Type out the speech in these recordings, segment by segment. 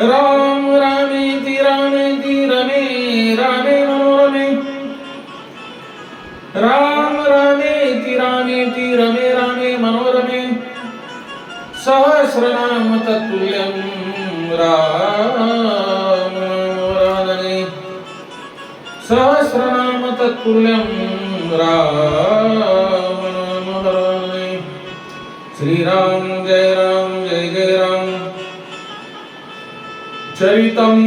राम रामेति रामेति रमे रामे मनोरमे राम रामेति रामेति रमे रामे मनोरमे सहस्रनाम तत्तुल्यं रामने सहस्रनाम तत्तुल्यं रामने चरितं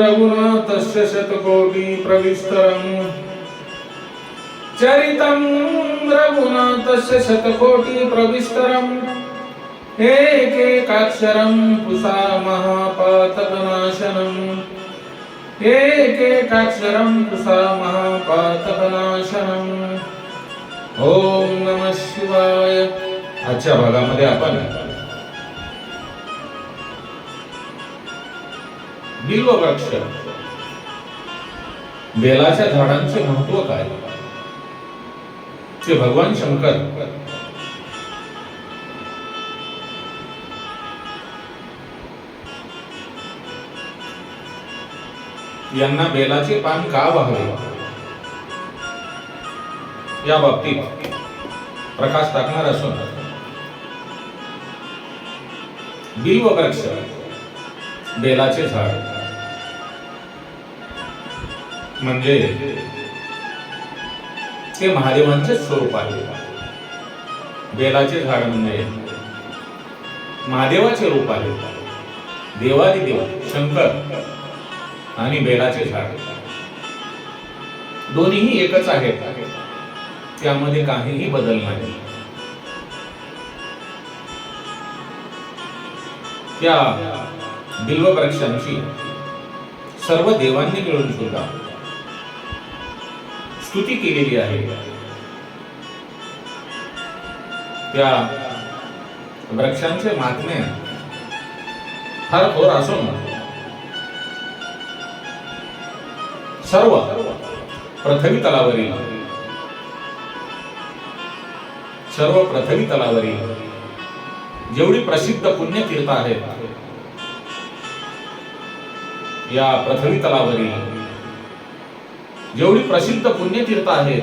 रघुनाथस्य शतकोटि प्रविस्तरम् चरितं रघुनाथस्य शतकोटि प्रविस्तरम् एकैकाक्षरं पुषा महापातकनाशनम्। एकैकाक्षरं पुषा महापातकनाशनम्। ॐ नमः शिवाय। आजच्या भागामध्ये आपण बिल्व वृक्ष बेलाच्या झाडांचे महत्त्व काय? ते भगवान शंकर. यांना बेलाचे पान का व्हावे? या बाबतीत प्रकाश टाकणार असून बिल्व वृक्ष बेलाचे झाड. म्हणजे ते महादेवांचे स्वरूप आहे. बेलाचे झाड म्हणजे महादेवाचे रूप आहे. देवादी देव शंकर आणि बेलाचे झाड. दोन्हीही एकच आहेत. त्यामध्ये काहीही बदल नाही. त्या बिल्व वृक्षांची सर्व देवांनी मिळून सुद्धा स्तुती केलेली आहे. त्या वृक्षांचे महात्म्य फार थोर असून सर्व पृथ्वी तलावरील सर्व पृथ्वी तलावरील जेवढी प्रसिद्ध पुण्यतीर्थ आहेत या पृथ्वी तलावरील जेवढी प्रसिद्ध पुण्यतीर्थ आहेत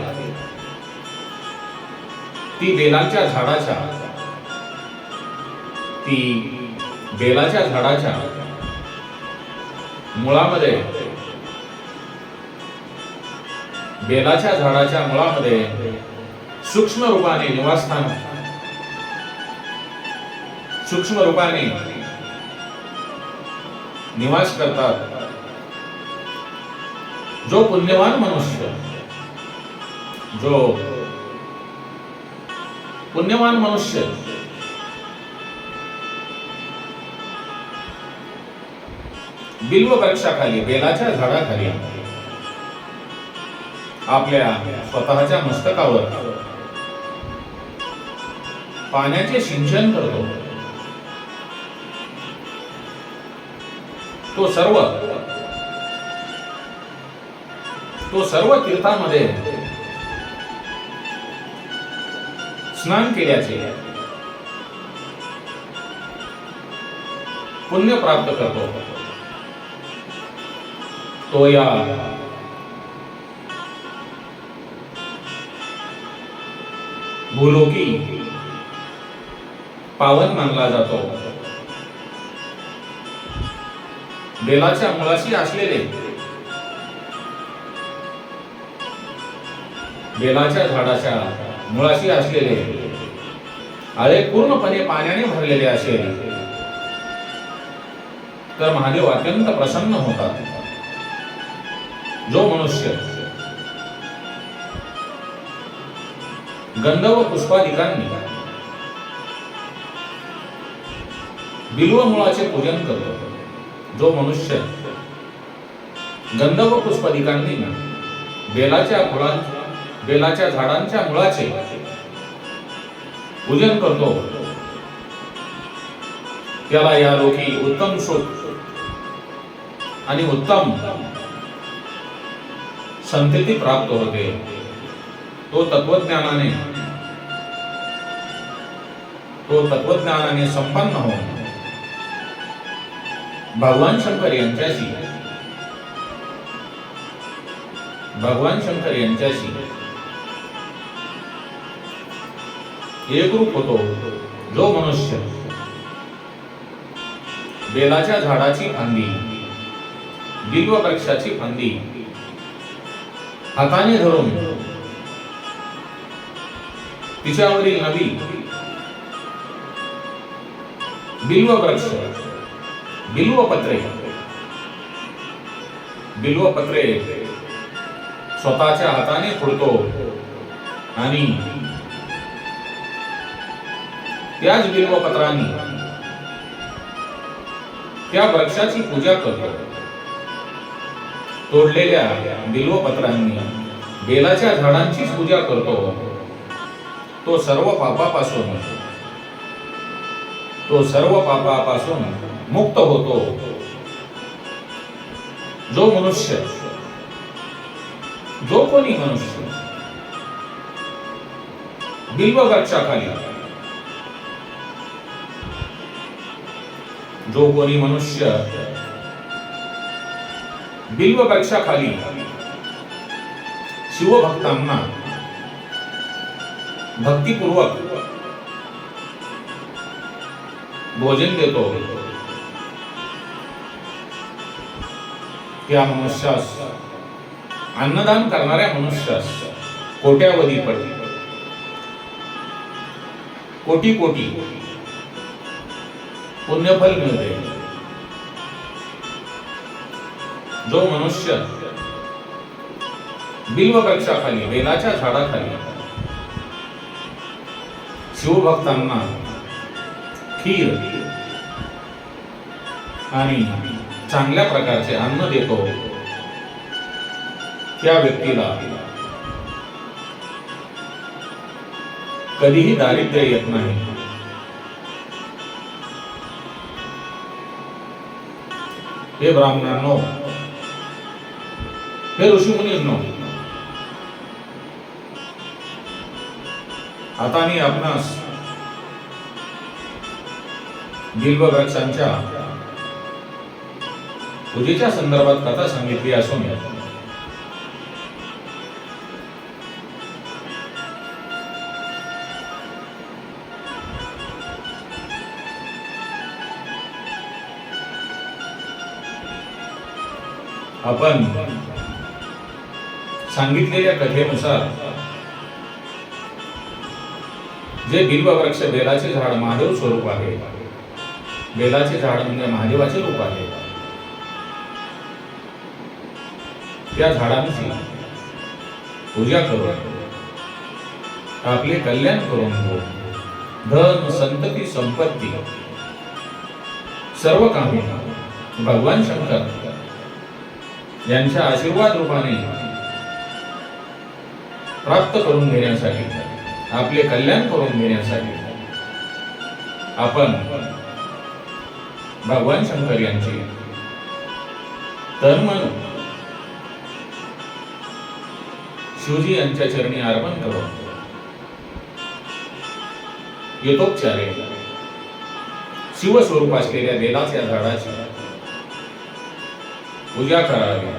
ती बेलाच्या झाडाच्या ती बेलाच्या झाडाच्या मुळामध्ये बेलाच्या झाडाच्या मुळामध्ये सूक्ष्म रूपाने निवासस्थान सूक्ष्म रूपाने निवास करतात. जो पुण्यवान मनुष्य जो पुण्यवान मनुष्य बिल्व वृक्षाखाली बेलाच्या झाडाखाली आपल्या स्वतःच्या मस्तकावर पाण्याचे सिंचन करतो. तो सर्व तो सर्व तीर्थामध्ये स्नान केल्याचे पुण्य प्राप्त करतो. तो या भूलोकी पावन मानला जातो. बेलाच्या मुळाशी असलेले बेलाच्या झाडाच्या मुळाशी असलेले आळे पूर्णपणे पाण्याने भरलेले असेल तर महादेव अत्यंत प्रसन्न होतात. जो मनुष्य गंध व पुष्पादिकांनी बिल्व मुळाचे पूजन करतो जो मनुष्य गंध व पुष्पादिकांनी बेलाच्या फुलांचे बेलाच्या झाडांच्या मुळाचे. पूजन करतो. त्याला या लोकी उत्तम सुख आणि उत्तम संतती प्राप्त होते. तो तत्वज्ञानाने तो तत्वज्ञानाने संपन्न हो भगवान शंकर यांच्याशी भगवान शंकर यांच्याशी एकरूप होतो जो मनुष्य. बेलाच्या झाडाची फांदी बिल्व वृक्षाची फांदी हाताने धरून तिच्यावरील नवी बिल्व वृक्ष बिल्व पत्रे बिल्व पत्रे स्वतःच्या हाताने फोडतो आणि त्याच बिल्वपत्राने त्या वृक्षाची पूजा करतो तोडलेल्या बिल्व पत्रांनी बेलाच्या झाडांची पूजा करतो. तो सर्व पापापासून तो सर्व पापापासून मुक्त होतो. जो मनुष्य जो कोणी मनुष्य बिल्व वृक्षाखाली जो कोणी मनुष्य बिल्व वृक्षाखाली शिवभक्तांना भक्तिपूर्वक भोजन देतो। त्या मनुष्यास अन्नदान करणाऱ्या मनुष्यास कोट्यावधी पट कोटी कोटी। पुण्यफल मिळते. जो मनुष्य बिल्व वृक्षाखाली बेलाच्या झाडाखाली शिवभक्तांना खीर आणि चांगल्या प्रकारचे अन्न देतो त्या व्यक्तीला कधीही दारिद्र्य येत नाही. हे ब्राह्मणांनो हे ऋषीमुनींनो आता मी आपणास बिल्व वृक्षांच्या पूजेच्या संदर्भात कथा सांगितली असून आपण सांगितलेल्या कथेनुसार जे बिल्व वृक्ष बेलाचे झाड महादेव स्वरूप आहे बेलाचे झाड म्हणजे महादेवाचे रूप आहे त्या झाडांची पूजा करून आपले कल्याण करून घेऊ धन संतती संपत्ती सर्व कामे भगवान शंकर यांच्या आशीर्वाद रूपाने प्राप्त करून घेण्यासाठी आपले कल्याण करून घेण्यासाठी आपण भगवान शंकर यांची तन मन शिवजी यांच्या चरणी अर्पण करून युतोपचारे शिवस्वरूप असलेल्या वेदाच्या झाडाची पूजा करावी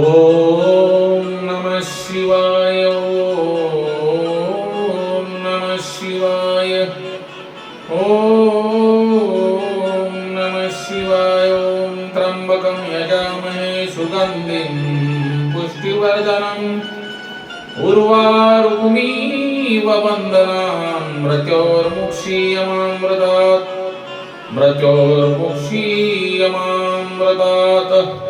ओम नम शिवाय ओम नम शिवाय ओम नम शिवाय ओम त्र्यंबकं यजामहे सुगन्धिं पुष्टिवर्धनम्। उर्वारुकमीव वन्दनां मृत्योर्मुक्षीयमामृतात् व्रजोर्मुक्षीयमामृतात्